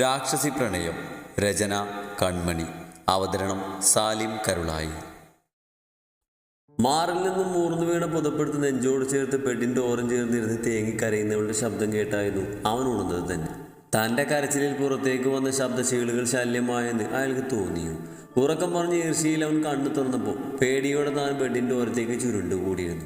രാക്ഷസി പ്രണയം രചന കൺമണി അവതരണം സാലിം കരുളായി. മാറിൽ നിന്നും മൂർന്നു വീണ പുതപ്പെടുത്ത് നെഞ്ചോട് ചേർത്ത് പെട്ടിന്റെ ഓരം ചേർന്നിരുന്ന് തേങ്ങി കരയുന്നവളുടെ ശബ്ദം കേട്ടായിരുന്നു അവൻ ഉണർന്നത് തന്നെ. തന്റെ കരച്ചിലിൽ പുറത്തേക്ക് വന്ന ശബ്ദശീലുകൾ ശല്യമായെന്ന് അയാൾക്ക് തോന്നിയു? ഉറക്കം പറഞ്ഞ ഈർഷ്യയിൽ അവൻ കണ്ണു തുറന്നപ്പോൾ പേടിയോടെ താൻ ബെഡിന്റെ ഓരത്തേക്ക് ചുരുണ്ടുകൂടിയിരുന്നു.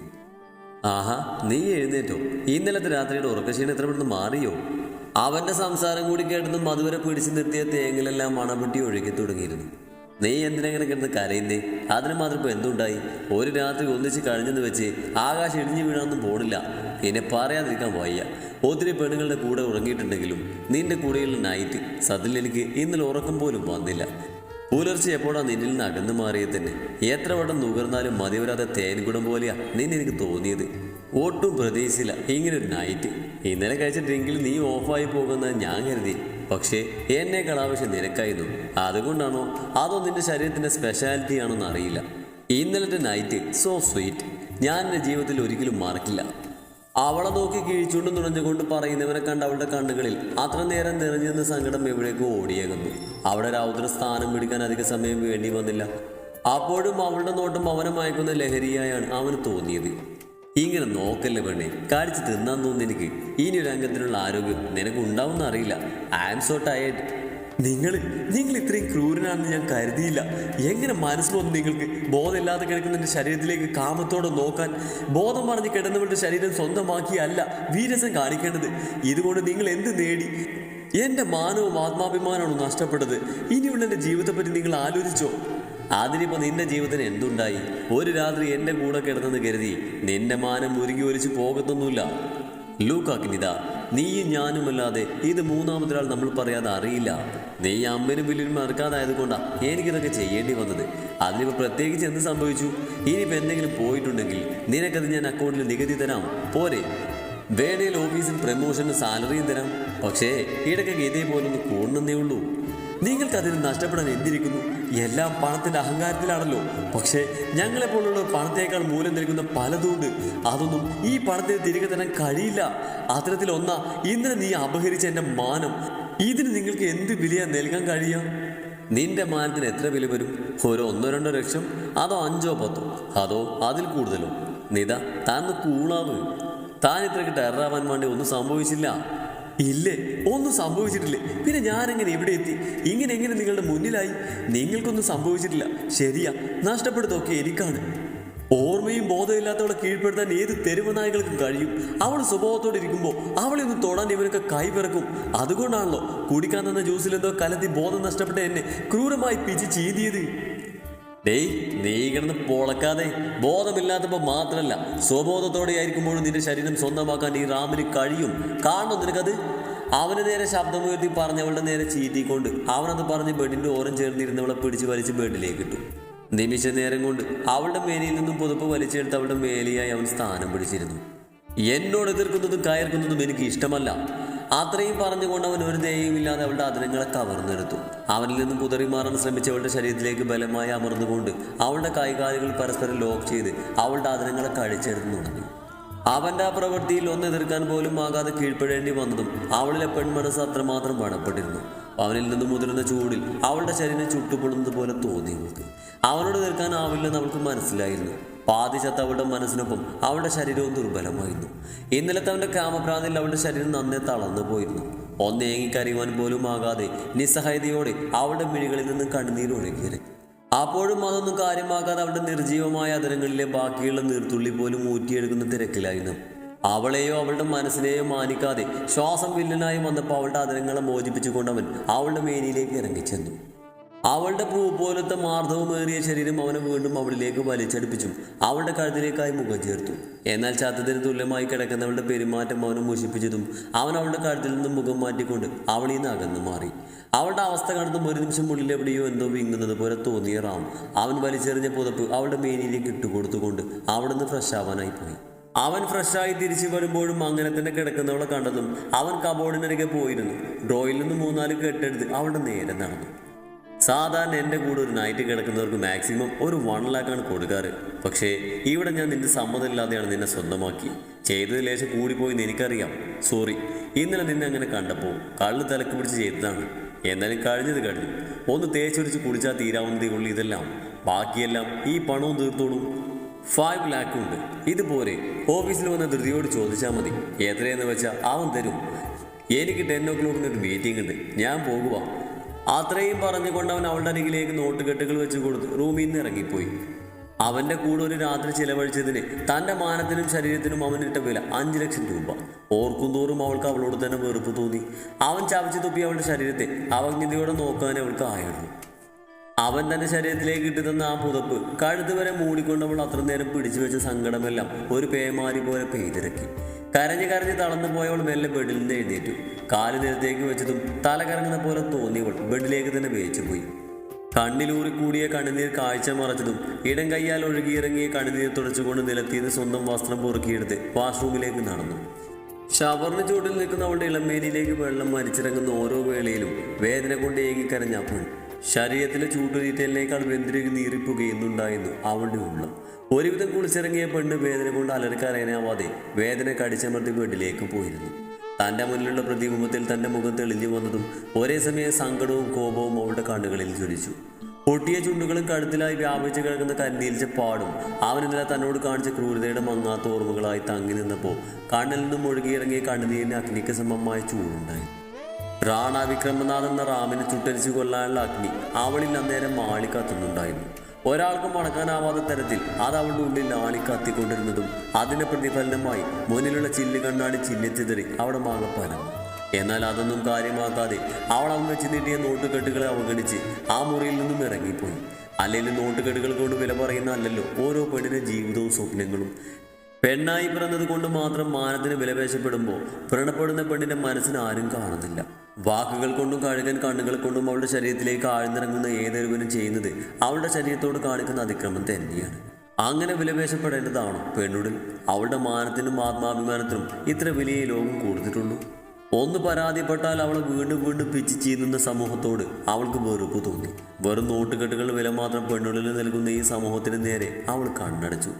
ആഹാ നീ എഴുന്നേറ്റോ. ഇന്നലത്തെ രാത്രിയുടെ ഉറക്കക്ഷീണം എത്ര പെട്ടെന്ന് മാറിയോ? അവന്റെ സംസാരം കൂടി കേട്ടതും അതുവരെ പിടിച്ചു നിർത്തിയ തേങ്ങലെല്ലാം മണപൊട്ടി ഒഴുകി തുടങ്ങിയിരുന്നു. നീ എന്തിനെങ്ങനെ കിടന്ന് കരയുന്നേ? അതിന് മാത്രം ഇപ്പൊ എന്തുണ്ടായി? ഒരു രാത്രി ഒന്നിച്ച് കഴിഞ്ഞെന്ന് വെച്ച് ആകാശം ഇടിഞ്ഞു വീഴാനൊന്നും പോണില്ല. എന്നെ പറയാതിരിക്കാൻ വയ്യ. ഒത്തിരി പെണ്ണുങ്ങളുടെ കൂടെ ഉറങ്ങിയിട്ടുണ്ടെങ്കിലും നിന്റെ കൂടെയുള്ള നൈറ്റ് സതിൽ എനിക്ക് ഇന്നലെ ഉറക്കം പോലും വന്നില്ല. പുലർച്ചെ എപ്പോഴാ നിന്നിൽ നിന്ന് അകന്നു മാറിയത് തന്നെ? എത്ര വട്ടം നുകർന്നാലും മതിവരാതെ തേൻകുടം പോലെയാ നിന്നെനിക്ക് തോന്നിയത്. ഒട്ടും പ്രതീക്ഷിച്ചില്ല. ഇങ്ങനൊരു നൈറ്റ് ഇന്നലെ കഴിച്ച ഡ്രിങ്കിൽ നീ ഓഫായി പോകുന്ന ഞാൻ കരുതി. പക്ഷേ എന്നേക്കാൾ ആവശ്യം നിനക്കായിരുന്നു. അതുകൊണ്ടാണോ? അതോ നിന്റെ ശരീരത്തിന്റെ സ്പെഷ്യാലിറ്റി ആണെന്ന് അറിയില്ല. ഇന്നലത്തെ നൈറ്റ് സോ സ്വീറ്റ് ഞാൻ എന്റെ ജീവിതത്തിൽ ഒരിക്കലും മറക്കില്ല. അവളെ നോക്കി കിഴിച്ചുകൊണ്ട് നുണഞ്ഞുകൊണ്ട് പറയുന്നവനെ കണ്ട് അവളുടെ കണ്ണുകളിൽ അത്ര നേരം നിറഞ്ഞിരുന്ന സങ്കടം എവിടേക്കോ ഓടിയേകുന്നു. അവിടെ രൗദ്ര സ്ഥാനം പിടിക്കാൻ അധിക സമയം വേണ്ടി വന്നില്ല. അപ്പോഴും അവളുടെ നോട്ടം അവനെ മയക്കുന്ന ലഹരിയായാണ് അവന് തോന്നിയത്. ഇങ്ങനെ നോക്കല്ലേ പെണ്ണെ കാടിച്ച് തിന്നാൻ തോന്നുന്നു എനിക്ക്. ഇനി ഒരു അംഗത്തിനുള്ള ആരോഗ്യം നിനക്ക് ഉണ്ടാവുമെന്ന് അറിയില്ല. ഐ ആം നിങ്ങൾ നിങ്ങൾ ഇത്രയും ക്രൂരനാണെന്ന് ഞാൻ കരുതിയില്ല. എങ്ങനെ മനസ്സിലൊന്നും നിങ്ങൾക്ക് ബോധമില്ലാതെ കിടക്കുന്ന എന്റെ ശരീരത്തിലേക്ക് കാമത്തോടെ നോക്കാൻ ബോധം പറഞ്ഞ് കിടന്നവരുടെ ശരീരം സ്വന്തമാക്കിയല്ല വീരസം കാണിക്കേണ്ടത്. ഇതുകൊണ്ട് നിങ്ങൾ എന്ത് നേടി? എന്റെ മാനവും ആത്മാഭിമാനവും നഷ്ടപ്പെട്ടത്. ഇനിയുള്ള എന്റെ ജീവിതത്തെപ്പറ്റി നിങ്ങൾ ആലോചിച്ചോ. അതിനിപ്പോ നിന്റെ ജീവിതത്തിന് എന്തുണ്ടായി? ഒരു രാത്രി എന്റെ കൂടെ കിടന്നെന്ന് കരുതി നിന്റെ മാനം ഒരുങ്ങി ഒലിച്ച് പോകത്തൊന്നുമില്ല. ലൂക്കാക്കിനിത നീയും ഞാനുമല്ലാതെ ഇത് മൂന്നാമത്തെ ആൾ നമ്മൾ പറയാതെ അറിയില്ല. നീ അമ്മനും വില്ലിനും മറക്കാതായത് കൊണ്ടാ എനിക്കിതൊക്കെ ചെയ്യേണ്ടി വന്നത്. അതിനിപ്പോൾ പ്രത്യേകിച്ച് എന്ത് സംഭവിച്ചു? ഇനിയിപ്പോൾ എന്തെങ്കിലും പോയിട്ടുണ്ടെങ്കിൽ നിനക്കത് ഞാൻ അക്കൗണ്ടിൽ നികുതി തരാം. പോരെ. വേണേൽ ഓഫീസിൽ പ്രമോഷന് സാലറിയും തരാം. പക്ഷേ ഇടയ്ക്കൊക്കെ ഇതേപോലൊന്ന് കൂടണമെന്നേ ഉള്ളൂ. നിങ്ങൾക്കതിന് നഷ്ടപ്പെടാൻ എന്തിരിക്കുന്നു? എല്ലാം പണത്തിന്റെ അഹങ്കാരത്തിലാണല്ലോ. പക്ഷേ ഞങ്ങളെപ്പോലുള്ള പണത്തേക്കാൾ മൂല്യം നൽകുന്ന പലതുണ്ട്. അതൊന്നും ഈ പണത്തിന് തിരികെ തരാൻ കഴിയില്ല. അത്തരത്തിലൊന്ന ഇന്നലെ നീ അപഹരിച്ച എന്റെ മാനം. ഇതിന് നിങ്ങൾക്ക് എന്ത് വിലയാ നൽകാൻ കഴിയാ നിന്റെ മാനത്തിന് എത്ര വില വരും? ഒരു ഒന്നോ രണ്ടോ ലക്ഷം? അതോ അഞ്ചോ പത്തോ? അതോ അതിൽ കൂടുതലോ? നിത താൻ കൂളാവ് താൻ ഇത്രയ്ക്ക് ടെററാവാൻ വേണ്ടി ഒന്നും സംഭവിച്ചില്ല. ഇല്ലേ? ഒന്നും സംഭവിച്ചിട്ടില്ലേ. പിന്നെ ഞാൻ എങ്ങനെ ഇവിടെ എത്തി? ഇങ്ങനെ എങ്ങനെ നിങ്ങളുടെ മുന്നിലായി? നിങ്ങൾക്കൊന്നും സംഭവിച്ചിട്ടില്ല. ശരിയാ നഷ്ടപ്പെടുത്തൊക്കെ എനിക്കാണ്. ഓർമ്മയും ബോധമില്ലാത്തവളെ കീഴ്പ്പെടുത്താൻ ഏത് തെരുവനായകൾക്കും കഴിയും. അവൾ സ്വഭാവത്തോടെ ഇരിക്കുമ്പോൾ അവളെ ഒന്ന് തൊടാൻ ഇവരൊക്കെ കൈ പിറക്കും. അതുകൊണ്ടാണല്ലോ കുടിക്കാൻ തന്ന ജ്യൂസിലെന്തോ കലത്തി ബോധം നഷ്ടപ്പെട്ട എന്നെ ക്രൂരമായി പിച്ച് ചീന്തിയത്. ഡേയ് നീ കിടന്ന് പൊളക്കാതെ. ബോധമില്ലാത്തപ്പോ മാത്രമല്ല സ്വബോധത്തോടെ ആയിരിക്കുമ്പോഴും നിന്റെ ശരീരം സ്വന്തമാക്കാൻ ഈ റാമിന് കഴിയും. കാണണം നിനക്കത്? അവന് നേരെ ശബ്ദമുയർത്തി പറഞ്ഞവളുടെ നേരെ ചീറ്റിക്കൊണ്ട് അവനത് പറഞ്ഞ് ബെഡിന്റെ ഓരം ചേർന്നിരുന്നവളെ പിടിച്ച് വലിച്ച് ബെഡിലേക്ക് ഇട്ടു. നിമിഷ നേരം കൊണ്ട് അവളുടെ മേലിയിൽ നിന്നും പുതുപ്പ് വലിച്ചെടുത്ത് അവളുടെ മേലിയായി അവൻ സ്ഥാനം പിടിച്ചിരുന്നു. എന്നോട് എതിർക്കുന്നതും കയർക്കുന്നതും എനിക്ക് ഇഷ്ടമല്ല. അത്രയും പറഞ്ഞുകൊണ്ട് അവൻ ഒരു ദയയുമില്ലാതെ അവളുടെ അതിരങ്ങളെ കവർന്നെടുത്തു. അവനിൽ നിന്നും കുതറി മാറാൻ ശ്രമിച്ച അവളുടെ ശരീരത്തിലേക്ക് ബലമായി അമർന്നുകൊണ്ട് അവളുടെ കൈകാലുകൾ പരസ്പരം ലോക്ക് ചെയ്ത് അവളുടെ അതിരങ്ങളെ കഴിച്ചെടുത്തു തുടങ്ങി. അവന്റെ ആ പ്രവൃത്തിയിൽ ഒന്ന് എതിർക്കാൻ പോലും ആകാതെ കീഴ്പ്പെടേണ്ടി വന്നതും അവളിലെ പെൺമനസ് അത്രമാത്രം പണപ്പെട്ടിരുന്നു അവനിൽ നിന്ന് മുതിർന്ന ചൂടിൽ അവളുടെ ശരീരം ചുട്ടുപൊള്ളുന്നത് പോലെ തോന്നി അവനോട് അവനോട് നിൽക്കാനാവില്ലെന്ന് അവൾക്ക് മനസ്സിലായിരുന്നു. പാതി ചത്ത അവളുടെ മനസ്സിനൊപ്പം അവളുടെ ശരീരവും ദുർബലമായിരുന്നു. ഇന്നലത്തെ അവന്റെ കാമഭ്രാന്തിൽ അവളുടെ ശരീരം നന്നേ തളർന്നു പോയിരുന്നു. ഒന്നേങ്ങി കരയുവാൻ പോലും ആകാതെ നിസ്സഹായതയോടെ അവളുടെ മിഴികളിൽ നിന്ന് കണ്ണുനീർ ഒഴുകിയത് അപ്പോഴും അതൊന്നും കാര്യമാക്കാതെ അവളുടെ നിർജീവമായ അതരങ്ങളിലെ ബാക്കിയുള്ള നീർത്തുള്ളി പോലും ഊറ്റിയെടുക്കുന്ന തിരക്കിലായിരുന്നു. അവളെയോ അവളുടെ മനസ്സിനെയോ മാനിക്കാതെ ശ്വാസം വില്ലനായി വന്നപ്പോൾ അവളുടെ അതരങ്ങളെ മോചിപ്പിച്ചുകൊണ്ടവൻ അവളുടെ മേനിയിലേക്ക് ഇറങ്ങിച്ചെന്നു. അവളുടെ പൂ പോലത്തെ മാർദ്ദവമേറിയ ശരീരം അവനെ വീണ്ടും അവളിലേക്ക് വലിച്ചടുപ്പിച്ചു അവളുടെ കഴുത്തിലേക്കായി മുഖം ചേർത്തു. എന്നാൽ ചത്തത്തിന് തുല്യമായി കിടക്കുന്നവളുടെ പെരുമാറ്റം അവനെ മുഷിപ്പിച്ചതും അവൻ അവളുടെ കഴുത്തിൽ നിന്നും മുഖം മാറ്റിക്കൊണ്ട് അവളിൽ നിന്ന് അകന്നു മാറി. അവളുടെ അവസ്ഥ കണ്ടതും ഒരു നിമിഷം ഉള്ളിൽ എവിടെയോ എന്തോ വിങ്ങുന്നത് പോലെ തോന്നിയ റാം അവൻ വലിച്ചെറിഞ്ഞ പുതപ്പ് അവളുടെ മേനിയിലേക്ക് ഇട്ടുകൊടുത്തുകൊണ്ട് അവിടെ നിന്ന് ഫ്രഷ് ആവാനായി പോയി. അവൻ ഫ്രഷായി തിരിച്ചു വരുമ്പോഴും അങ്ങനെ തന്നെ കിടക്കുന്നവളെ കണ്ടതും അവൻ കബോർഡിനരികെ പോയിരുന്നു. ഡ്രോയിൽ നിന്ന് മൂന്നാൽ കെട്ടെടുത്ത് അവളുടെ നേരെ നടന്നു. സാധാരണ എന്റെ കൂടെ ഒരു നൈറ്റ് കിടക്കുന്നവർക്ക് മാക്സിമം ഒരു വൺ ലാക്കാണ് കൊടുക്കാറ്. പക്ഷേ ഇവിടെ ഞാൻ നിന്റെ സമ്മതമില്ലാതെയാണ് നിന്നെ സ്വന്തമാക്കി. ചെയ്തത് ലേശം കൂടിപ്പോയെന്ന് എനിക്കറിയാം. സോറി ഇന്നലെ നിന്നെ അങ്ങനെ കണ്ടപ്പോൾ കള്ള് തലക്ക് പിടിച്ച് ചെയ്തതാണ്. എന്നാലും കഴിഞ്ഞത് കഴിഞ്ഞു. ഒന്ന് തേച്ചൊരിച്ച് കുടിച്ചാൽ തീരാവുന്നതേ ഉള്ളൂ ഇതെല്ലാം. ബാക്കിയെല്ലാം ഈ പണവും തീർത്തോളും. ഫൈവ് ലാക്ക് ഉണ്ട്. ഇതുപോലെ ഓഫീസിൽ വന്ന ധൃതിയോട് ചോദിച്ചാൽ മതി. എത്രയെന്ന് വെച്ചാൽ അവൻ തരും. എനിക്ക് ടെൻ ഒ ക്ലോക്കിന് ഒരു മീറ്റിംഗ് ഉണ്ട്. ഞാൻ പോകുക അത്രയും പറഞ്ഞുകൊണ്ട് അവൻ അവളുടെ അരികിലേക്ക് നോട്ടുകെട്ടുകൾ വെച്ച് കൊടുത്ത് റൂമിൽ നിന്ന് ഇറങ്ങിപ്പോയി. അവന്റെ കൂടെ ഒരു രാത്രി ചിലവഴിച്ചതിന് തന്റെ മാനത്തിനും ശരീരത്തിനും അവൻ ഇട്ട വില അഞ്ചു ലക്ഷം രൂപ. ഓർക്കും തോറും അവൾക്ക് അവളോട് തന്നെ വെറുപ്പ് തോന്നി. അവൻ ചവച്ചു തുപ്പി അവളുടെ ശരീരത്തെ അവജ്ഞതയോടെ നോക്കാൻ അവൾക്ക് ആയിരുന്നു. അവൻ തന്റെ ശരീരത്തിലേക്ക് ഇട്ടു തന്ന ആ പുതപ്പ് കഴുത്ത് വരെ മൂടിക്കൊണ്ട് അവൾ അത്ര നേരം പിടിച്ചു വെച്ച സങ്കടമെല്ലാം ഒരു പേമാരി പോലെ പെയ്തിറക്കി. കരഞ്ഞ് കരഞ്ഞ് തളർന്നു പോയവൾ മെല്ലെ ബെഡിൽ നിന്ന് എഴുന്നേറ്റു. കാൽ നിലത്തേക്ക് വെച്ചതും തല കറങ്ങുന്ന പോലെ തോന്നിയവൾ ബെഡിലേക്ക് തന്നെ വേച്ചു പോയി. കണ്ണിലൂറി കൂടിയ കണ്ണുനീർ കാഴ്ച മറച്ചതും ഇടം കൈയാൽ ഒഴുകിയിറങ്ങിയ കണ്ണുനീർ തുടച്ചുകൊണ്ട് നിലത്തിന്ന് സ്വന്തം വസ്ത്രം പൊറുക്കിയെടുത്ത് വാഷ്റൂമിലേക്ക് നടന്നു. ഷവറിന് ചൂട്ടിൽ നിൽക്കുന്ന അവളുടെ ഇളമേനിയിലേക്ക് വെള്ളം മരിച്ചിറങ്ങുന്ന ഓരോ വേളയിലും വേദന കൊണ്ട് ഏകിക്കരഞ്ഞ അവൻ ശരീരത്തിലെ ചൂട്ടുരീറ്റലിനേക്കാൾ വെന്തിരികി നീറിപ്പുകയുന്നുണ്ടായിരുന്നു അവളുടെ ഉള്ളം. ഒരുവിധം കുളിച്ചിറങ്ങിയ പെണ്ണ് വേദന കൊണ്ട് അലർക്കറിയാനാവാതെ വേദന കടിച്ചമർത്തി വീട്ടിലേക്ക് പോയിരുന്നു. തന്റെ മുന്നിലുള്ള പ്രതിബിംബത്തിൽ തന്റെ മുഖം തെളിഞ്ഞു വന്നതും ഒരേ സമയം സങ്കടവും കോപവും അവളുടെ കണ്ണുകളിൽ ജ്വലിച്ചു. പൊട്ടിയ ചുണ്ടുകളും കഴുത്തിലായി വ്യാപിച്ചു കിടക്കുന്ന കന്നീൽച്ച പാടും ഇന്നലെ തന്നോട് കാണിച്ച ക്രൂരതയുടെ മങ്ങാത്ത ഓർമ്മകളായി തങ്ങി നിന്നപ്പോൾ കണ്ണിൽ നിന്നും ഒഴുകിയിറങ്ങിയ കണ്ണുനീരിന് അഗ്നിക്ക് സമമായ ചൂടുണ്ടായി. റാണ വിക്രമനാഥ് എന്ന റാമിനെ ചുട്ടരിച്ചു കൊല്ലാനുള്ള അഗ്നി അവളിൽ അന്നേരം ആളി കത്തുന്നുണ്ടായിരുന്നു. ഒരാൾക്കും മടക്കാനാവാത്ത തരത്തിൽ അത് അവളുടെ ഉള്ളിൽ ആളിക്കാത്തിക്കൊണ്ടിരുന്നതും അതിന്റെ പ്രതിഫലനമായി മുന്നിലുള്ള ചില്ല് കണ്ണാടി ചിന്നിച്ചിതറി അവിടെ മാകപ്പാനം എന്നാൽ അതൊന്നും കാര്യമാക്കാതെ അവൾ അവൻ വെച്ച് നീട്ടിയ നോട്ടുകെട്ടുകളെ അവഗണിച്ച് ആ മുറിയിൽ നിന്നും ഇറങ്ങിപ്പോയി. അല്ലെങ്കിൽ നോട്ടുകെട്ടുകൾ കൊണ്ട് വില പറയുന്ന അല്ലല്ലോ ഓരോ പെണ്ണിന്റെ ജീവിതവും സ്വപ്നങ്ങളും. പെണ്ണായി പിറന്നത് കൊണ്ട് മാത്രം മാനത്തിന് വിലപേശപ്പെടുമ്പോൾ വ്രണപ്പെടുന്ന പെണ്ണിന്റെ മനസ്സിന് ആരും കാണുന്നില്ല. വാക്കുകൾ കൊണ്ടും കഴുകൻ കണ്ണുകൾ കൊണ്ടും അവളുടെ ശരീരത്തിലേക്ക് ആഴ്ന്നിറങ്ങുന്ന ഏതൊരുവനും ചെയ്യുന്നത് അവളുടെ ശരീരത്തോട് കാണിക്കുന്ന അതിക്രമം തന്നെയാണ്. അങ്ങനെ വിലപേശപ്പെടേണ്ടതാണോ പെണ്ണുടൽ. അവളുടെ മാനത്തിനും ആത്മാഭിമാനത്തിനും ഇത്ര വലിയ ലോകം കൊടുത്തിട്ടുള്ളൂ. ഒന്ന് പരാതിപ്പെട്ടാൽ അവളെ വീണ്ടും വീണ്ടും പിച്ച് ചെയ്യുന്ന സമൂഹത്തോട് അവൾക്ക് വെറുപ്പ് തോന്നി. വെറും നോട്ടുകെട്ടുകൾ വില മാത്രം പെണ്ണുള്ളിൽ നൽകുന്ന ഈ സമൂഹത്തിന് നേരെ അവൾ കണ്ണടച്ചു.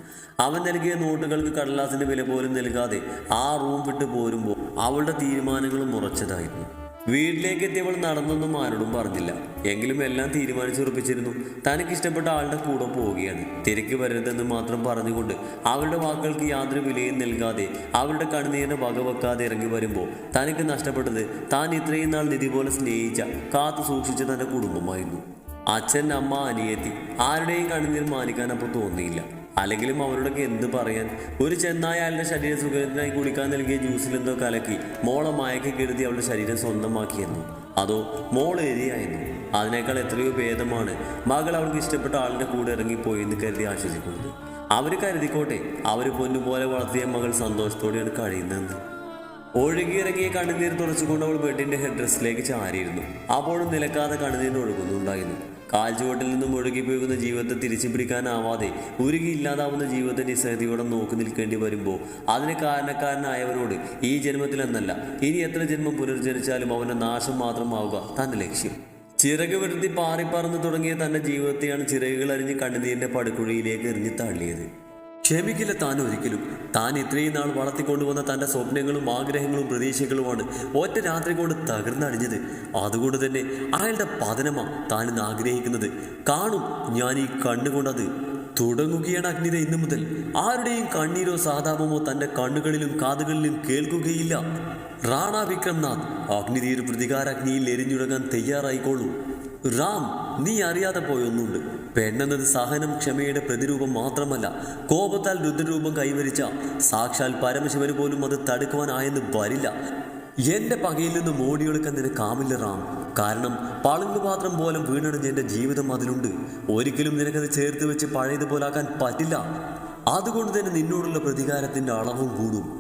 അവൻ നൽകിയ നോട്ടുകൾക്ക് കടലാസിന്റെ വില പോലും നൽകാതെ ആ റൂം വിട്ട് പോരുമ്പോൾ അവളുടെ തീരുമാനങ്ങളും ഉറച്ചതായിരുന്നു. വീട്ടിലേക്ക് എത്തിയവൾ നടന്നൊന്നും ആരോടും പറഞ്ഞില്ല. എങ്കിലും എല്ലാം തീരുമാനിച്ചുറപ്പിച്ചിരുന്നു തനിക്ക് ഇഷ്ടപ്പെട്ട ആളുടെ കൂടെ പോവുകയാണ്. തിരക്ക് വരരുതെന്ന് മാത്രം പറഞ്ഞുകൊണ്ട് അവളുടെ വാക്കുകൾക്ക് യാതൊരു വിലയും നൽകാതെ അവളുടെ കണ്ണീരിനെ വകവെക്കാതെ ഇറങ്ങി വരുമ്പോൾ തനിക്ക് നഷ്ടപ്പെട്ടത് താൻ ഇത്രയും നാൾ നിധി പോലെ സ്നേഹിച്ച കാത്തു സൂക്ഷിച്ച തന്റെ കുടുംബമായിരുന്നു. അച്ഛൻ അമ്മ അനിയത്തി ആരുടെയും കണ്ണുനീർ മാനിക്കാൻ അപ്പോൾ തോന്നിയില്ല. അല്ലെങ്കിലും അവരോടൊക്കെ എന്ത് പറയാൻ? ഒരു ചെന്നായ അയാളുടെ ശരീര സുഖത്തിനായി കുടിക്കാൻ നൽകിയ ജ്യൂസിൽ എന്തോ കലക്കി മോളെ മയക്കി കെടുത്തി അവളുടെ ശരീരം സ്വന്തമാക്കിയെന്നു. അതോ മോൾ എരിയായിരുന്നു അതിനേക്കാൾ എത്രയോ ഭേദമാണ്. മകൾ അവൾക്ക് ഇഷ്ടപ്പെട്ട ആളിന്റെ കൂടെ ഇറങ്ങിപ്പോയി എന്ന് കരുതി ആശ്വസിക്കുന്നത്. അവർ കരുതിക്കോട്ടെ അവർ പൊന്നുപോലെ വളർത്തിയ മകൾ സന്തോഷത്തോടെയാണ് കഴിയുന്നതെന്ന്. ഒഴുകിയിറങ്ങിയ കണ്ണുനീർ തുറച്ചുകൊണ്ട് അവൾ ബെഡിന്റെ ഹെഡ് ഡ്രസ്സിലേക്ക് ചാരിയിരുന്നു. അപ്പോഴും നിലക്കാതെ കണ്ണുനീർ ഒഴുകുന്നുണ്ടായിരുന്നു കാൽച്ചുവട്ടിൽ നിന്നും ഒഴുകിപ്പോകുന്ന ജീവിതത്തെ തിരിച്ചു പിടിക്കാനാവാതെ ഉരുകി ഇല്ലാതാവുന്ന ജീവിതത്തെ നിസ്സഹതിയോടെ നോക്കി നിൽക്കേണ്ടി വരുമ്പോൾ അതിന് കാരണക്കാരനായവനോട് ഈ ജന്മത്തിൽ എന്നല്ല ഇനി എത്ര ജന്മം പുനർജനിച്ചാലും അവന്റെ നാശം മാത്രമാവുക തന്റെ ലക്ഷ്യം. ചിറക് വിടർത്തി പാറിപ്പറന്ന് തുടങ്ങിയ തന്റെ ജീവിതത്തെയാണ് ചിറകുകൾ അരിഞ്ഞ് കണ്ണുനീരിന്റെ പടുക്കുഴിയിലേക്ക് എറിഞ്ഞു തള്ളിയത്. ക്ഷമിക്കില്ല താൻ ഒരിക്കലും. താൻ ഇത്രയും നാൾ വളർത്തിക്കൊണ്ടുവന്ന തന്റെ സ്വപ്നങ്ങളും ആഗ്രഹങ്ങളും പ്രതീക്ഷകളുമാണ് ഒറ്റ രാത്രി കൊണ്ട് തകർന്നടിഞ്ഞത്. അതുകൊണ്ട് തന്നെ അയാളുടെ പതനമാണ് താൻ ഇന്ന് ആഗ്രഹിക്കുന്നത്. കാണും ഞാൻ ഈ കണ്ണുകൊണ്ടത് തുടങ്ങുകയാണ് അഗ്നിത ഇന്നു മുതൽ. ആരുടെയും കണ്ണീരോ സാതാപമോ തന്റെ കണ്ണുകളിലും കാതുകളിലും കേൾക്കുകയില്ല. റാണ വിക്രംനാഥ് അഗ്നിതീർ പ്രതികാരാഗ്നിയിൽ എരിഞ്ഞുടങ്ങാൻ തയ്യാറായിക്കോളൂ. റാം നീ അറിയാതെ പോയൊന്നുണ്ട്. പെണ്ണെന്നത് സഹനം ക്ഷമയുടെ പ്രതിരൂപം മാത്രമല്ല കോപത്താൽ രുദ്രരൂപം കൈവരിച്ച സാക്ഷാൽ പരമശിവന് പോലും അത് തടുക്കുവാനായെന്ന് വരില്ല. എന്റെ പകയിൽ നിന്ന് മോടിയെടുക്കാൻ നിനക്കാമില്ല റാം. കാരണം പളുങ്കുപാത്രം പോലും വീണടിഞ്ഞ എന്റെ ജീവിതം അതിലുണ്ട്. ഒരിക്കലും നിനക്കത് ചേർത്ത് വെച്ച് പഴയതുപോലാക്കാൻ പറ്റില്ല. അതുകൊണ്ട് തന്നെ നിന്നോടുള്ള പ്രതികാരത്തിന്റെ അളവും കൂടും.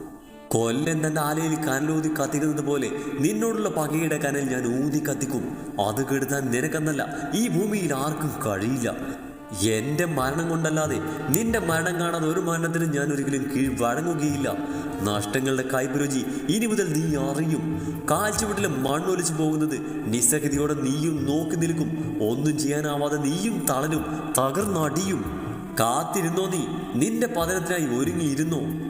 കൊല്ലൻ തന്റെ ആലയിൽ കനലൂതി കത്തിക്കുന്നത് പോലെ നിന്നോടുള്ള പകയുടെ കനൽ ഞാൻ ഊതി കത്തിക്കും. അത് കെടുത്താൻ നിനക്കെന്നല്ല ഈ ഭൂമിയിൽ ആർക്കും കഴിയില്ല. എന്റെ മരണം കൊണ്ടല്ലാതെ നിന്റെ മരണം കാണാതെ ഒരു മരണത്തിന് ഞാൻ ഒരിക്കലും കീഴ് വഴങ്ങുകയില്ല. നഷ്ടങ്ങളുടെ കൈപുരുചി ഇനി മുതൽ നീ അറിയും. കാൽച്ചുവട്ടിലെ മണ്ണൊലിച്ചു പോകുന്നത് നിസ്സഹതിയോടെ നീയും നോക്കി നിൽക്കും. ഒന്നും ചെയ്യാനാവാതെ നീയും തളരും തകർന്നടിയും. കാത്തിരുന്നോ നീ? നിന്റെ പതനത്തിനായി ഒരുങ്ങിയിരുന്നോ?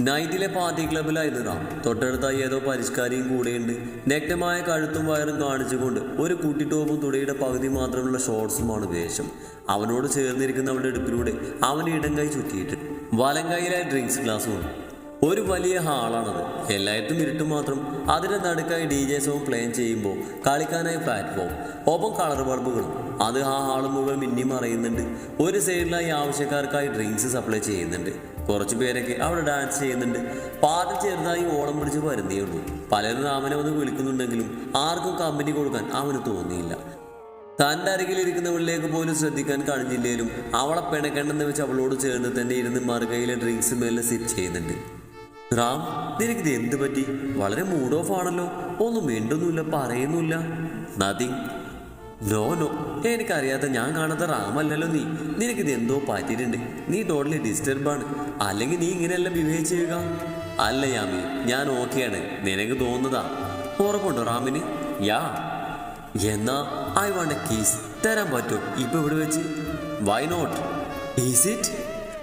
നൈറ്റിലെ പാർട്ടി ക്ലബിലായിരുന്നു തൊട്ടടുത്തായി ഏതോ പരിഷ്കാരിയും കൂടെയുണ്ട്. നഗ്നമായ കഴുത്തും വയറും കാണിച്ചുകൊണ്ട് ഒരു കുട്ടി ടോപ്പും തുടയുടെ പകുതി മാത്രമുള്ള ഷോർട്സുമാണ് വേഷം. അവനോട് ചേർന്നിരിക്കുന്ന അവളുടെ അടുപ്പിലൂടെ അവൻ ഇടം കൈ ചുറ്റിയിട്ട് വലം കൈയിലായി ഡ്രിങ്ക്സ് ഗ്ലാസ്സും ഒരു വലിയ ഹാളാണത്. എല്ലായിടത്തും ഇരുട്ട് മാത്രം. അതിന്റെ നടുക്കായി ഡി ജെ സോങ് പ്ലേ ചെയ്യുമ്പോൾ കളിക്കാനായി പ്ലാറ്റ്ഫോം ഒപ്പം കളർ ബൾബുകളും. അത് ആ ഹാളും മുകൾ മിന്നി മറയുന്നുണ്ട്. ഒരു സൈഡിലായി ആവശ്യക്കാർക്കായി ഡ്രിങ്ക്സ് സപ്ലൈ ചെയ്യുന്നുണ്ട്. കുറച്ച് പേരൊക്കെ അവിടെ ഡാൻസ് ചെയ്യുന്നുണ്ട്. പാട്ട് ചെറുതായി ഓളം പിടിച്ച് വരുന്നേ ഉള്ളൂ. പലരും അവനെ വന്ന് വിളിക്കുന്നുണ്ടെങ്കിലും ആർക്കും കമ്പനി കൊടുക്കാൻ അവന് തോന്നിയില്ല. തന്റെ അരികിലിരിക്കുന്നവളിലേക്ക് പോലും ശ്രദ്ധിക്കാൻ കഴിഞ്ഞില്ലേലും അവളെ പിണക്കണ്ടെന്ന് വെച്ച് അവളോട് ചേർന്ന് തന്നെ ഇരുന്ന് മറുകയിലെ ഡ്രിങ്ക്സ് മേലെ സിറ്റ് ചെയ്യുന്നുണ്ട്. റാം നിനക്കിത് എന്ത് പറ്റി? വളരെ മൂഡ് ഓഫ് ആണല്ലോ. ഒന്നും മിണ്ടുന്നില്ല പറയുന്നില്ല നത്തിങ് നോ നോ എനിക്കറിയാത്ത ഞാൻ കാണാത്ത റാമല്ലല്ലോ നീ. നിനക്കിത് എന്തോ പറ്റിയിട്ടുണ്ട്. നീ ടോട്ടലി ഡിസ്റ്റർബാണ് അല്ലെങ്കിൽ നീ ഇങ്ങനെയല്ല ബിഹേവ് ചെയ്യുക? അല്ല യാമി ഞാൻ ഓക്കെയാണ് നിനക്ക് തോന്നുന്നതാ. ഉറപ്പുണ്ടോ റാമിന്? യാ. എന്നാ ഐ വാണ്ട് എ കീസ് തരാൻ പറ്റുമോ ഇപ്പൊ ഇവിടെ വെച്ച്. വൈ നോട്ട് ഈസ് ഇറ്റ്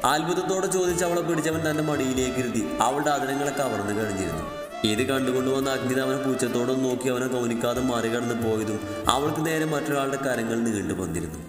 അത്ഭുതത്തോടെ ചോദിച്ച് അവളെ പിടിച്ചവൻ തന്റെ മടിയിലേക്ക് ഇരുത്തി. അവളുടെ അതിരങ്ങളെ കവർന്നു കഴിഞ്ഞിരുന്നു. ഇത് കണ്ടുകൊണ്ടുവന്ന വന്ന അവനെ പൂച്ചത്തോടൊന്നും നോക്കി അവനെ കൗനിക്കാതെ മറികടന്ന് പോയതും അവൾക്ക് നേരെ മറ്റൊരാളുടെ കരങ്ങൾ നീണ്ടു വന്നിരുന്നു